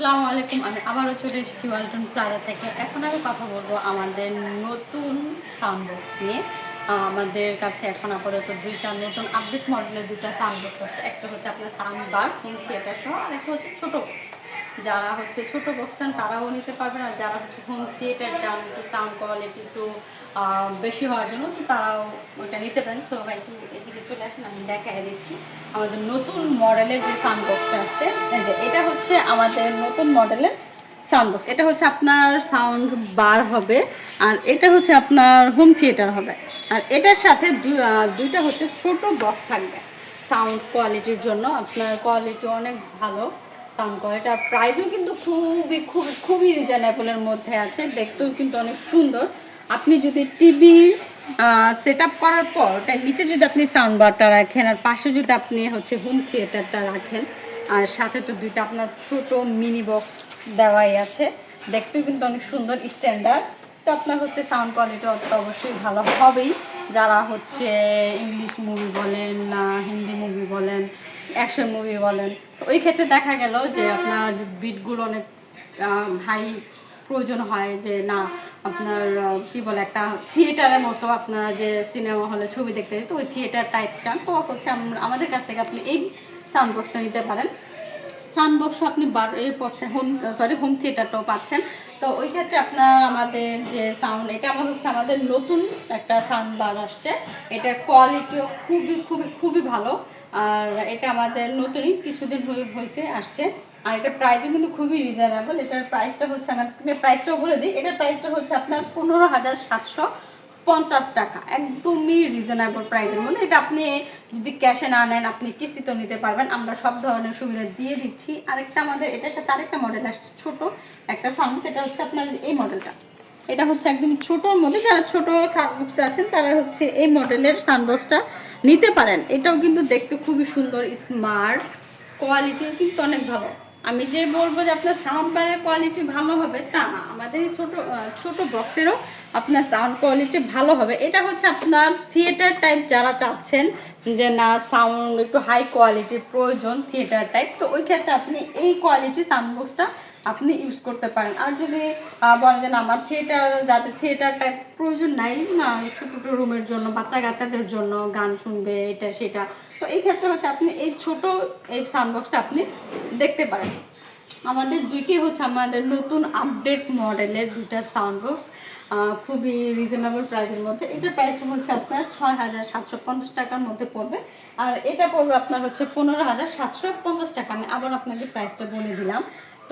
আসসালামু আলাইকুম, আমি আবারও চলে এসেছি ওয়ালটন প্লাজা থেকে। এখন আমি কথা বলব আমাদের নতুন সাউন্ডবক্স নিয়ে। আমাদের কাছে এখন আপাতত দুইটা নতুন আপডেট মডেলের দুইটা সাউন্ডবক্স আছে। একটা হচ্ছে আপনার সাউন্ড বার হোম থিয়েটার সহ, আর একটা হচ্ছে ছোটো বক্স যারা হচ্ছে ছোটো বক্স চান তারাও নিতে পারবেন আর যারা হচ্ছে হোম থিয়েটার চান একটু সাউন্ড কোয়ালিটি একটু বেশি হওয়ার জন্য, তো তারাও ওইটা নিতে পারেন। সো ভাই, একটু এদিকে চলে আসেন, আমি দেখাই দিচ্ছি। আমাদের নতুন মডেলের যে সাউন্ড বক্সটা আসছে যে, এটা হচ্ছে আমাদের নতুন মডেলের সাউন্ড বক্স এটা হচ্ছে আপনার সাউন্ড বার হবে, আর এটা হচ্ছে আপনার হোম থিয়েটার হবে। আর এটার সাথে দুইটা হচ্ছে ছোট বক্স থাকবে। সাউন্ড কোয়ালিটির জন্য, আপনার কোয়ালিটি অনেক ভালো। সাউন্ড কোয়ালিটি আর প্রাইসও কিন্তু খুবই খুবই খুবই রিজনেবলের মধ্যে আছে। দেখতেও কিন্তু অনেক সুন্দর। আপনি যদি টিভি সেট আপ করার পর ওটার নিচে যদি আপনি সাউন্ড বারটা রাখেন আর পাশে যদি আপনি হচ্ছে হোম থিয়েটারটা রাখেন, আর সাথে তো দুইটা আপনার ছোট মিনি বক্স দেওয়াই আছে, দেখতেও কিন্তু অনেক সুন্দর স্ট্যান্ডার্ড তো আপনার হচ্ছে সাউন্ড কোয়ালিটি তো অবশ্যই ভালো হবেই। যারা হচ্ছে ইংলিশ মুভি বলেন না হিন্দি মুভি বলেন অ্যাকশন মুভি বলেন। ওই ক্ষেত্রে দেখা গেল যে আপনার বিটগুলো অনেক হাই প্রয়োজন হয় যে না, আপনার কি বলে একটা থিয়েটারের মতো আপনারা যে সিনেমা হলে ছবি দেখতে তো ওই থিয়েটার টাইপ চান। তো হচ্ছে আমাদের কাছ থেকে আপনি এই সাউন্ড বক্সটা নিতে পারেন। সাউন্ড বক্স আপনি বার, এ পাচ্ছেন হোম সরি হোম থিয়েটারটাও পাচ্ছেন। তো ওই ক্ষেত্রে আপনার আমাদের যে সাউন্ড এটা আমার হচ্ছে আমাদের নতুন একটা সাউন্ড বার আসছে। এটার কোয়ালিটিও খুবই খুবই খুবই ভালো। আর এটা আমাদের নতুনই কিছুদিন হয়ে হয়েছে, আসছে। আর এটার প্রাইসও কিন্তু খুবই রিজনেবল এটার প্রাইসটা হচ্ছে আমার প্রাইসটাও বলে দিই। এটার প্রাইসটা হচ্ছে আপনার পনেরো হাজার সাতশো পঞ্চাশ টাকা। একদমই রিজনেবল প্রাইসের মধ্যে। এটা আপনি যদি ক্যাশে না নেন, আপনি কিস্তিতেও নিতে পারবেন। আমরা সব ধরনের সুবিধা দিয়ে দিচ্ছি। আরেকটা আমাদের এটার সাথে আরেকটা মডেল আসছে ছোট একটা সাউন্ড এটা হচ্ছে আপনার এই মডেলটা এটা হচ্ছে একদম ছোটোর মধ্যে, যারা ছোটো সানবক্স আছেন, তারা হচ্ছে এই মডেলের সানবক্সটা নিতে পারেন। এটাও কিন্তু দেখতে খুবই সুন্দর স্মার্ট কোয়ালিটিও কিন্তু অনেক ভালো। আমি যে বলব যে আপনার সাউন্ড কোয়ালিটি ভালো হবে, তা না। আমাদের এই ছোটো ছোটো বক্সেরও আপনার সাউন্ড কোয়ালিটি ভালো হবে। এটা হচ্ছে আপনার থিয়েটার টাইপ যারা চাচ্ছেন যে, না সাউন্ড একটু হাই কোয়ালিটির প্রয়োজন থিয়েটার টাইপ তো ওই ক্ষেত্রে আপনি এই কোয়ালিটি সাউন্ড বক্সটা আপনি ইউজ করতে পারেন। আর যদি বলেন যে আমার থিয়েটার যাদের থিয়েটার টাইপ প্রয়োজন নাই, না, ছোটো ছোটো রুমের জন্য, বাচ্চা কাচ্চাদের জন্য গান শুনবে, এটা, সেটা, তো এই ক্ষেত্রে হচ্ছে আপনি এই ছোট এই সাউন্ড বক্সটা আপনি দেখতে পারেন। আমাদের দুইটি হচ্ছে আমাদের নতুন আপডেট মডেলের দুইটা সাউন্ড বক্স খুবই রিজনেবল প্রাইসের মধ্যে। এটার প্রাইসটা হচ্ছে আপনার ছয় হাজার সাতশো পঞ্চাশ টাকার মধ্যে পড়বে। আর এটা পড়বে আপনার হচ্ছে পনেরো হাজার সাতশো পঞ্চাশ টাকা। আমি আবার আপনাকে প্রাইসটা বলে দিলাম।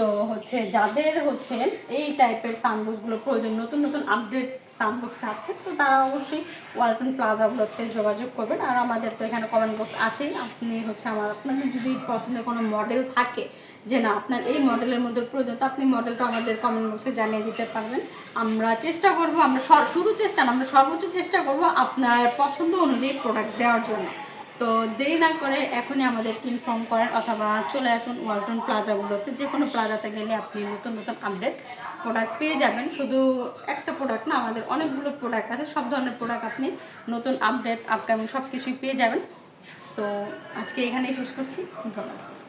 তো হচ্ছে যাদের হচ্ছে এই টাইপের সাউন্ডবক্সগুলো প্রয়োজন, নতুন নতুন আপডেট সাউন্ডবক্স চাচ্ছে, তো তারা অবশ্যই ওয়ালটন প্লাজাগুলোতে যোগাযোগ করবেন। আর আমাদের তো এখানে কমেন্ট বক্স আছেই। আপনি হচ্ছে আমার, আপনাদের যদি পছন্দের কোনো মডেল থাকে যে না, আপনার এই মডেলের মধ্যে প্রয়োজন, তো আপনি মডেলটা আমাদের কমেন্ট বক্সে জানিয়ে দিতে পারবেন। আমরা চেষ্টা করব, আমরা শুধু চেষ্টা না, আমরা সর্বোচ্চ চেষ্টা করব আপনার পছন্দ অনুযায়ী প্রোডাক্ট দেওয়ার জন্য। তো দেরি না করে এখনই আমাদেরকে ইনফর্ম করেন অথবা চলে আসুন ওয়ালটন প্লাজাগুলোতে যে কোনো প্লাজাতে গেলে আপনি নতুন নতুন আপডেট প্রোডাক্ট পেয়ে যাবেন। শুধু একটা প্রোডাক্ট না, আমাদের অনেকগুলো প্রোডাক্ট আছে। সব ধরনের প্রোডাক্ট আপনি নতুন আপডেট আপকামিং সব কিছুই পেয়ে যাবেন। তো আজকে এখানেই শেষ করছি। ধন্যবাদ।